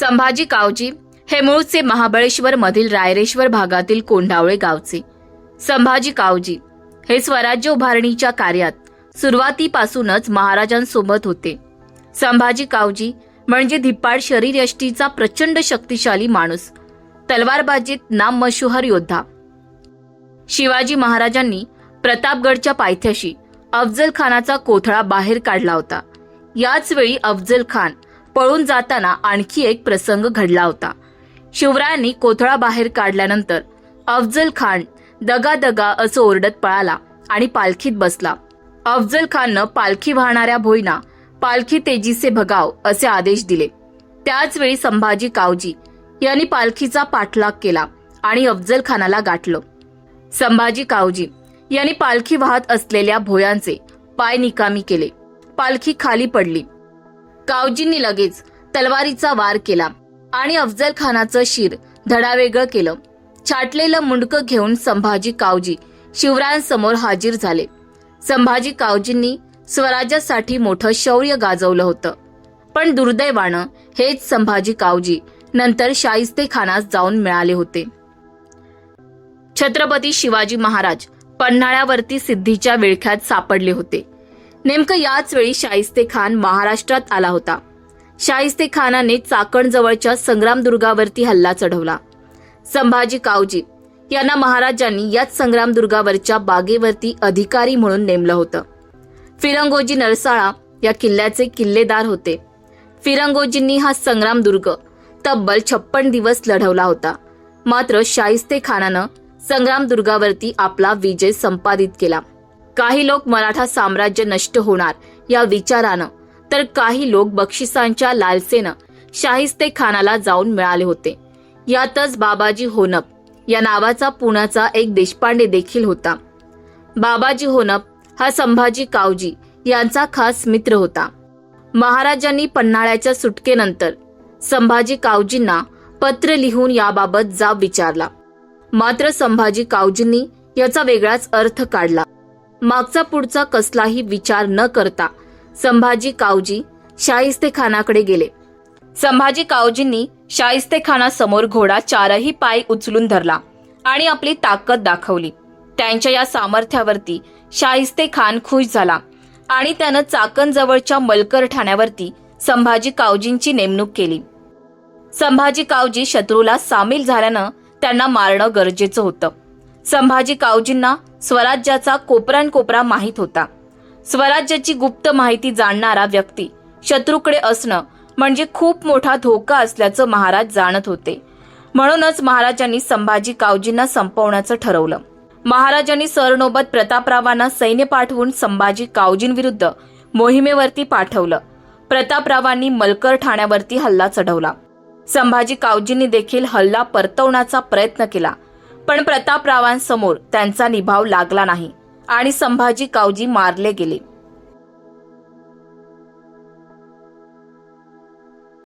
संभाजी कावजी हे मूळचे महाबळेश्वर मधील रायरेश्वर भागातील कोंढावळे गावचे. संभाजी कावजी हे स्वराज्य उभारणीच्या कार्यात सुरुवातीपासूनच महाराजांसोबत होते. संभाजी कावजी म्हणजे धिप्पाड शरीर यष्टीचा प्रचंड शक्तिशाली माणूस तलवारबाजीत नाम मशुहर योद्धा. शिवाजी महाराजांनी प्रतापगडच्या पायथ्याशी अफजल खानाचा कोथळा बाहेर काढला होता. याच वेळी अफजल खान पळून जाताना आणखी एक प्रसंग घडला होता. शिवरायांनी कोथळा बाहेर काढल्यानंतर अफजल खान दगा दगा असं ओरडत पळाला आणि पालखीत बसला. अफजल खाननं पालखी वाहणाऱ्या भोईना पालखी तेजीसे भगाव असे आदेश दिले. त्याचवेळी संभाजी कावजी यांनी पालखीचा पाठलाग केला आणि अफजल खानाला गाठलं. संभाजी कावजी यांनी पालखी वाहत असलेल्या भोयांचे पाय निकामी केले. पालखी खाली पडली. कावजींनी लगेच तलवारीचा वार केला आणि अफजल खानाचं शिर धडावेगळं केलं. छाटलेलं मुंडकं घेऊन संभाजी कावजी शिवरायांसमोर हाजीर झाले. संभाजी कावजींनी स्वराज्यासाठी मोठं शौर्य गाजवलं होतं. पण दुर्दैवानं हेच संभाजी कावजी नंतर शाहिस्ते खानास जाऊन मिळाले होते. छत्रपती शिवाजी महाराज पन्हाळ्यावरती सिद्धीच्या विळख्यात सापडले होते. नेमकं याच वेळी शाहिस्ते खान महाराष्ट्रात आला होता. शाहिस्ते खानाने चाकणजवळच्या संग्रामदुर्गावरती हल्ला चढवला. संभाजी कावजी यांना महाराजांनी याच संग्रामदुर्गावरच्या बागेवरती अधिकारी म्हणून नेमलं होतं. फिरंगोजी नरसाळा या किल्ल्याचे किल्लेदार होते. फिरंगोजींनी हा संग्रामदुर्ग तब्बल छप्पन दिवस लढवला होता. मात्र शाहिस्ते खानानं संग्रामदुर्गावरती आपला विजय संपादित केला. काही लोक मराठा साम्राज्य नष्ट होणार या विचारानं. तर काही लोक बक्षिसांच्या लालसेनं शाहिस्ते खानाला जाऊन मिळाले होते. यातच बाबाजी होनप या नावाचा पुण्याचा एक देशपांडे देखील होता. बाबाजी होनप हा संभाजी कावजी यांचा खास मित्र होता. महाराजांनी पन्हाळ्याच्या सुटकेनंतर संभाजी कावजींना पत्र लिहून याबाबत जाब विचारला. मात्र संभाजी कावजींनी याचा वेगळाच अर्थ काढला. मागचा पुढचा कसलाही विचार न करता संभाजी कावजी शाहिस्ते खानाकडे गेले. संभाजी कावजींनी शाहिस्ते खानासमोर घोडा चारही पाय उचलून धरला आणि आपली ताकद दाखवली. त्यांच्या या सामर्थ्यावरती शाहिस्ते खान खुश झाला आणि त्यानं चाकणजवळच्या मलकर ठाण्यावरती संभाजी कावजींची नेमणूक केली. संभाजी कावजी शत्रूला सामील झाल्यानं त्यांना मारणं गरजेचं होतं. संभाजी कावजींना स्वराज्याचा कोपरान कोपरा माहीत होता. स्वराज्याची गुप्त माहिती जाणणारा व्यक्ती शत्रूकडे असणं म्हणजे खूप मोठा धोका असल्याचं महाराज जाणत होते. म्हणूनच महाराजांनी संभाजी कावजींना संपवण्याचं ठरवलं. महाराजांनी सरनोबत प्रतापरावांना सैन्य पाठवून संभाजी कावजींविरुद्ध मोहिमेवरती पाठवलं. प्रतापरावांनी मलकर ठाण्यावरती हल्ला चढवला. संभाजी कावजींनी देखील हल्ला परतवण्याचा प्रयत्न केला. पण प्रतापरावांसमोर त्यांचा निभाव लागला नाही आणि संभाजी कावजी मारले गेले.